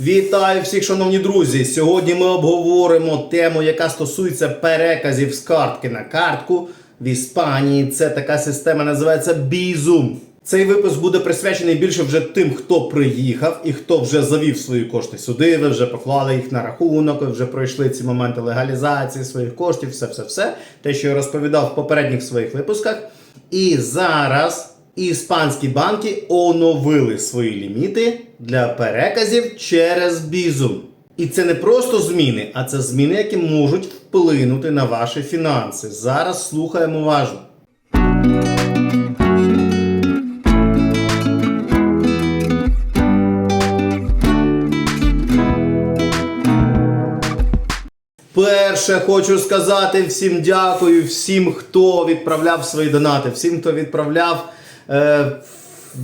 Вітаю всіх, шановні друзі! Сьогодні ми обговоримо тему, яка стосується переказів з картки на картку в Іспанії. Це така система називається Bizum. Цей випуск буде присвячений більше вже тим, хто приїхав і хто вже завів свої кошти сюди. Ви вже поклали їх на рахунок, ви вже пройшли ці моменти легалізації своїх коштів, все, все, все. Те, що я розповідав в попередніх своїх випусках. І зараз іспанські банки оновили свої ліміти для переказів через Bizum. І це не просто зміни, а це зміни, які можуть вплинути на ваші фінанси. Зараз слухаємо уважно. Перше хочу сказати всім дякую, всім, хто відправляв свої донати, всім, хто відправляв е,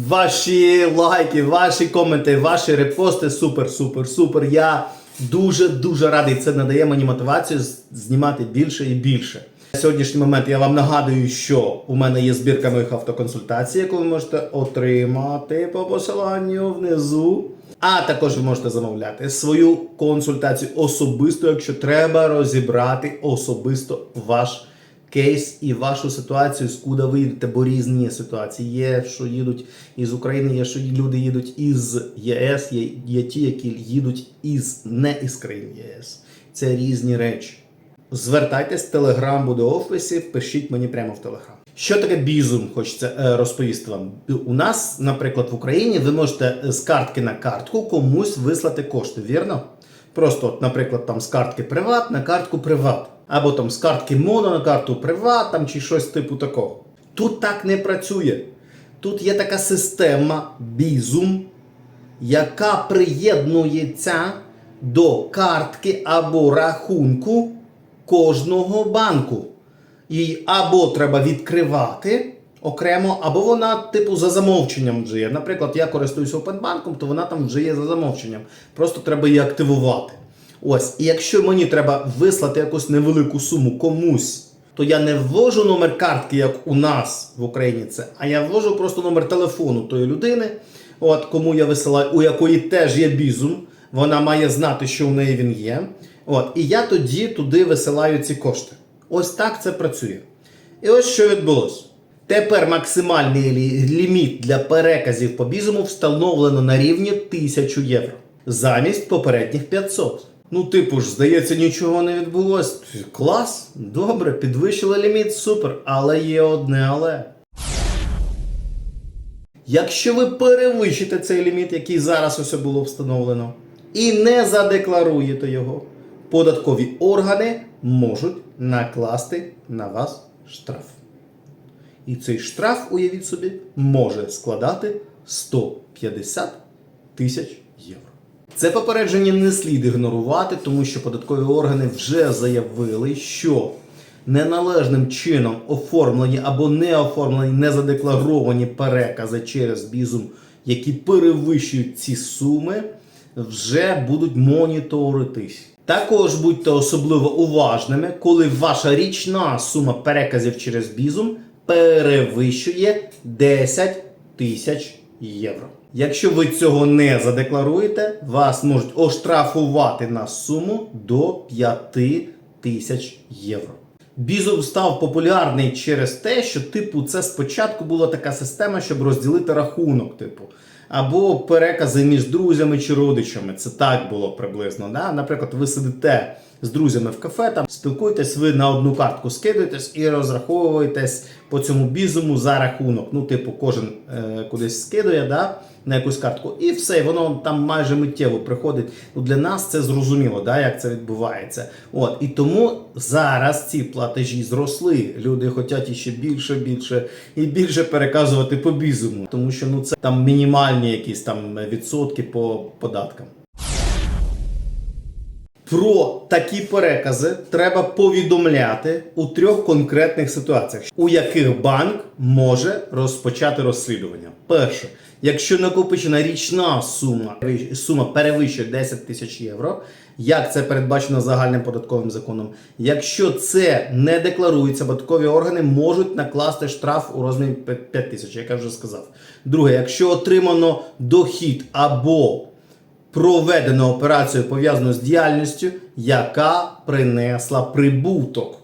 ваші лайки, ваші коменти, ваші репости. Супер, супер, супер. Я дуже дуже радий. Це надає мені мотивацію знімати більше і більше. На сьогоднішній момент я вам нагадую, що у мене є збірка моїх автоконсультацій, яку ви можете отримати по посиланню внизу. А також ви можете замовляти свою консультацію особисто, якщо треба розібрати особисто ваш кейс і вашу ситуацію, з куди ви їдете, бо різні ситуації. Є, що їдуть із України, є, що люди їдуть із ЄС, є, є ті, які їдуть із не із країн ЄС. Це різні речі. Звертайтесь, телеграм буде в офісі, пишіть мені прямо в телеграм. Що таке бізум, хочеться е, розповісти вам. У нас, наприклад, в Україні ви можете з картки на картку комусь вислати кошти, вірно? Просто, наприклад, там з картки приват на картку приват. Або там з картки моно на карту приват, там чи щось типу такого. Тут так не працює. Тут є така система бізум, яка приєднується до картки або рахунку кожного банку. Її або треба відкривати окремо, або вона, типу, за замовченням вже є. Наприклад, я користуюся Опенбанком, то вона там вже є за замовченням. Просто треба її активувати. Ось, і якщо мені треба вислати якусь невелику суму комусь, то я не ввожу номер картки, як у нас в Україні це, а я ввожу просто номер телефону тої людини, от кому я висилаю, у якої теж є бізум. Вона має знати, що у неї він є. От, і я тоді туди висилаю ці кошти. Ось так це працює. І ось що відбулося. Тепер максимальний ліміт для переказів по бізуму встановлено на рівні 1000 євро замість попередніх 500. Ну, типу ж, здається, нічого не відбулося. Клас, добре, підвищили ліміт, супер. Але є одне але. Якщо ви перевищите цей ліміт, який зараз ось було встановлено, і не задекларуєте його, податкові органи можуть накласти на вас штраф. І цей штраф, уявіть собі, може складати 150 тисяч євро. Це попередження не слід ігнорувати, тому що податкові органи вже заявили, що неналежним чином оформлені або не оформлені незадекларовані перекази через бізум, які перевищують ці суми, вже будуть моніторитись. Також будьте особливо уважними, коли ваша річна сума переказів через бізум перевищує 10 тисяч євро. Якщо ви цього не задекларуєте, вас можуть оштрафувати на суму до 5 тисяч євро. Бізум став популярний через те, що, типу, це спочатку була така система, щоб розділити рахунок, типу, або перекази між друзями чи родичами. Це так було приблизно. Да? Наприклад, ви сидите з друзями в кафе, там спілкуєтесь, ви на одну картку скидуєтесь і розраховуєтесь по цьому бізуму за рахунок. Ну, типу, кожен е, кудись скидує, да? На якусь картку, і все, воно там майже миттєво приходить. Ну, для нас це зрозуміло, да, як це відбувається. От, і тому зараз ці платежі зросли. Люди хочуть іще більше, більше і більше переказувати по бізуму, тому що ну це там мінімальні якісь там відсотки по податкам. Про такі перекази треба повідомляти у трьох конкретних ситуаціях, у яких банк може розпочати розслідування. Перше, якщо накопичена річна сума, сума перевищує 10 тисяч євро, як це передбачено загальним податковим законом. Якщо це не декларується, податкові органи можуть накласти штраф у розмірі 5 тисяч, як я вже сказав. Друге, якщо отримано дохід або проведено операцію пов'язану з діяльністю, яка принесла прибуток.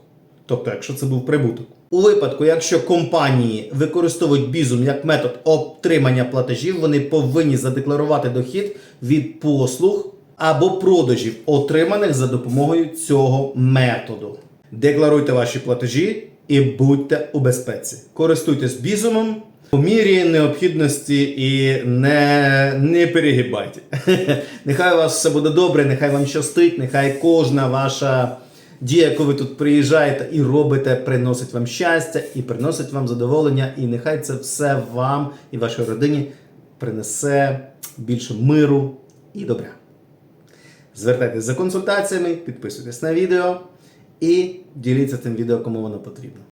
Тобто, якщо це був прибуток. У випадку, якщо компанії використовують бізум як метод отримання платежів, вони повинні задекларувати дохід від послуг або продажів, отриманих за допомогою цього методу. Декларуйте ваші платежі і будьте у безпеці. Користуйтесь бізумом по мірі необхідності і не, не перегибайте. нехай у вас все буде добре, нехай вам щастить, нехай кожна ваша дія, яку ви тут приїжджаєте і робите, приносить вам щастя і приносить вам задоволення, і нехай це все вам і вашій родині принесе більше миру і добра. Звертайтесь за консультаціями, підписуйтесь на відео і діліться цим відео, кому воно потрібно.